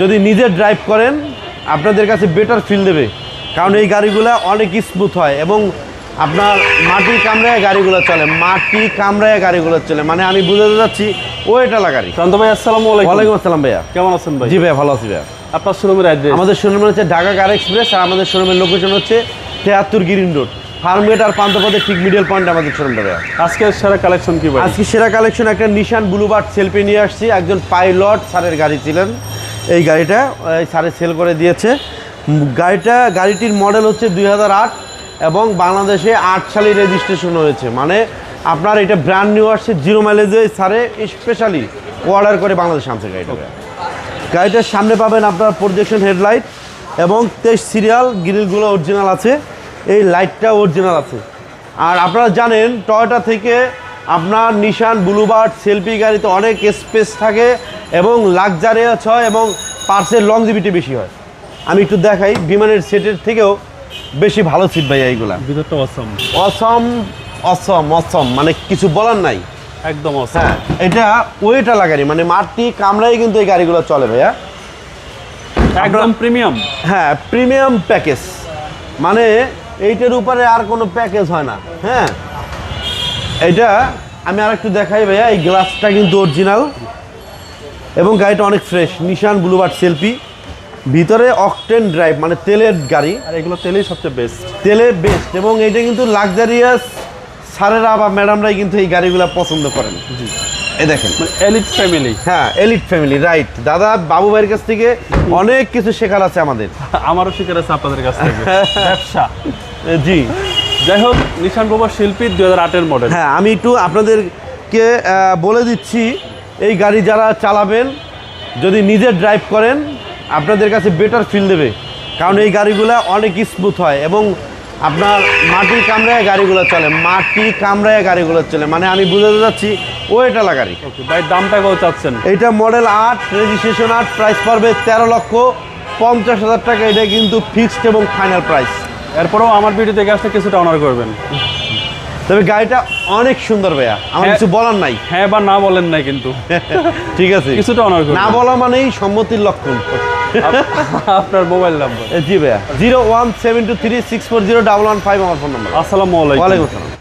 যদি নিজে ড্রাইভ করেন আপনাদের কাছে বেটার ফিল দেবে। কারণ এই গাড়িগুলো অনেক স্মুথ হয় এবং আপনার মাটি কামড়ায় গাড়িগুলো চলে মাটি কামড়ায় গাড়িগুলো চলে। মানে আমি বুঝাতে যাচ্ছি ও এটা লাগারি। শান্ত ভাই আসসালাম আলাইকুম। ওয়ালাইকুম আসসালাম ভাইয়া। কেমন আছেন ভাই? জি ভাইয়া ভালো আছি ভাইয়া। আপনার শোরুমের অ্যাড্রেস আমাদের শোরুম হচ্ছে ঢাকা কার এক্সপ্রেস আর আমাদের শোরুমের লোকেশন হচ্ছে তেহাত্তর গ্রিন রোড। ফার্মগেট আর পান্তপথের ঠিক মিডল পয়েন্ট আমাদের শোরুমটা ভাইয়া। আজকে সেরা কালেকশন কি ভাই? আজকে সেরা কালেকশন একটা নিশান ব্লুবার্ড সেলফি নিয়ে আসছি। একজন পাইলট স্যারের গাড়ি ছিলেন। এই গাড়িটা এই স্যারে সেল করে দিয়েছে। গাড়িটা গাড়িটির মডেল হচ্ছে দুই হাজার আট এবং বাংলাদেশে আট সালে রেজিস্ট্রেশন হয়েছে। মানে আপনার এটা ব্র্যান্ড নিউ আসছে জিরো মাইলেজে সারে স্পেশালি অর্ডার করে বাংলাদেশে আনছে গাড়িটা। গাড়িটার সামনে পাবেন আপনার প্রজেকশন হেডলাইট এবং তেইশ সিরিয়াল গ্রিলগুলো অরিজিনাল আছে। এই লাইটটা অরিজিনাল আছে। আর আপনারা জানেন টয়োটা থেকে আপনার নিশান ব্লুবার্ড সেলফি গাড়িতে অনেক স্পেস থাকে। এবং লাক্সারিয়াস হয় এবং পার্সের লংজিভিটি বেশি হয়। আমি একটু দেখাই বিমানের সেটের থেকেও বেশি ভালো সিট ভাই এইগুলা। ভিতরটা অসম অসম অসম অসম মানে কিছু বলার নাই। একদম অসম হ্যাঁ এটা ওয়েটা লাগানি মানে মাটি কামড়াই কিন্তু এই গাড়িগুলো চলে ভাইয়া। একদম প্রিমিয়াম হ্যাঁ প্রিমিয়াম প্যাকেজ মানে এইটার উপরে আর কোনো প্যাকেজ হয় না হ্যাঁ। এটা আমি আর একটু দেখাই ভাইয়া এই গ্লাসটা কিন্তু অরিজিনাল এবং গাড়িটা অনেক ফ্রেশ নিশান ব্লুবার্ড সেলফি ভিতরে অকটেন ড্রাইভ মানে তেলের গাড়ি। আর এগুলো তেলেই সবচেয়ে বেস্ট তেলে বেস্ট এবং এটা কিন্তু লাক্সারিয়াস স্যারেরা বা ম্যাডামরাই কিন্তু এই গাড়িগুলো পছন্দ করেন। এই দেখেন। মানে এলিট ফ্যামিলি হ্যাঁ এলিট ফ্যামিলি রাইট দাদা বাবু ভাইয়ের কাছ থেকে অনেক কিছু শেখার আছে আমাদের। আমারও শেখার আছে আপনাদের কাছ থেকে। ব্যবসা। এ, জি। যাই হোক নিশান বাবার শিল্পী দুই হাজার আটের মডেল হ্যাঁ আমি একটু আপনাদেরকে বলে দিচ্ছি এই গাড়ি যারা চালাবেন যদি নিজে ড্রাইভ করেন আপনাদের কাছে বেটার ফিল দেবে। কারণ এই গাড়িগুলো অনেক স্মুথ হয় এবং আপনার মাটি কামড়ায় গাড়িগুলো চলে মাটি কামড়ায় গাড়িগুলো চলে। মানে আমি বুঝাতে যাচ্ছি ও এটা লাগারি। ভাই দামটা কত চাচ্ছেন? এইটা মডেল আট রেজিস্ট্রেশন আট প্রাইস পড়বে তেরো লক্ষ পঞ্চাশ হাজার টাকা। এটা কিন্তু ফিক্সড এবং ফাইনাল প্রাইস এরপরেও আমার ভিডিও থেকে আসলে কিছুটা অনার করবেন। তবে গাড়িটা অনেক সুন্দর ভাইয়া। আমার হ্যাঁ। কিছু বলার নাই। হ্যাঁ বা না বলেন নাই কিন্তু। ঠিক আছে। কিছুটা অনার না বলা মানেই সম্মতির লক্ষণ। আপনার মোবাইল নাম্বার। জি ভাইয়া। Zero one seven two three six four zero double one five আমার ফোন নাম্বার। আসসালামু আলাইকুম। ওয়ালাইকুম আসসালাম।